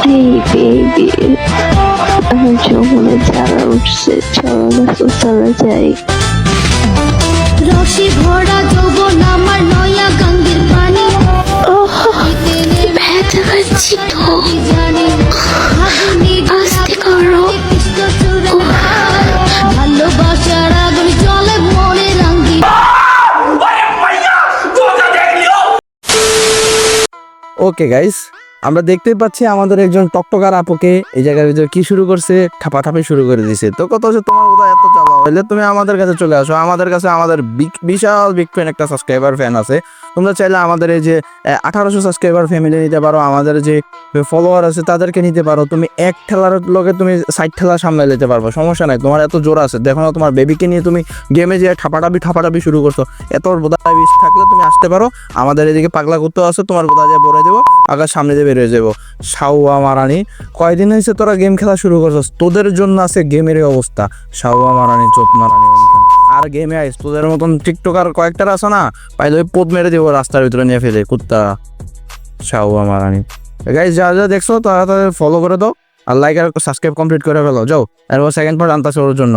Baby আমার যৌবনে জ্বালা উঠছে চলো না সোশ্যালে যাই রসে ভরা যৌবন আমার নয়া গাঙ্গের পানি ব্যথা পাচ্ছি চলে ওকে গাইস আমরা দেখতে পাচ্ছি আমাদের একজন টকটকার আপুকে এই জায়গার ভিতরে কি শুরু করছে, ঠাপাঠাপি শুরু করে দিছে। তো কত হচ্ছে, তোমার কোথায় এত চাপা হইলে তুমি আমাদের কাছে চলে আসো। আমাদের কাছে আমাদের বিশাল, বিগ ফ্যান একটা সাবস্ক্রাইবার ফ্যান আছে। তোমরা চাইলে আমাদের এই যে আঠারোশো সাবস্ক্রাইবার ফ্যামিলি নিতে পারো। আমাদের যে ফলোয়ার আছে তাদেরকে নিতে পারো। তুমি এক ঠেলার লগে তুমি সাইড ঠেলা সামনে নিতে পারব। সমস্যা নাই, তোমার এত জোর আছে। দেখো না, তোমার বেবিকে নিয়ে তুমি গেমে যে ঠাপাটাপি ঠাপাটাপি শুরু করছ। এত বোধহয় বিষ থাকলে তুমি আসতে পারো। আমাদের এদিকে পাগলা করতে আছে, তোমার বোধহয় দিয়ে বলে দেবো আগে সামনে দিয়ে বেরিয়ে যাব। সাউয়া মারানি, কয়দিন হয়েছে তোরা গেম খেলা শুরু করছস? তোদের জন্য আছে গেমের অবস্থা। সাউয়া মারানি আর গেমে আইস, তোদের মতন টিকটকার কয়েকটার আছে না, পাইলে ওই পোদ মেরে দেবো, রাস্তার ভিতরে নিয়ে ফেলে, কুত্তা সাউয়া মারানি। গাইজ যা যা দেখছ তারা তাদের ফলো করে দাও, আর লাইক আর সাবস্ক্রাইব কমপ্লিট করে ফেলো, যাও। এরপর সেকেন্ড পার্ট আনতাছে ওর জন্য।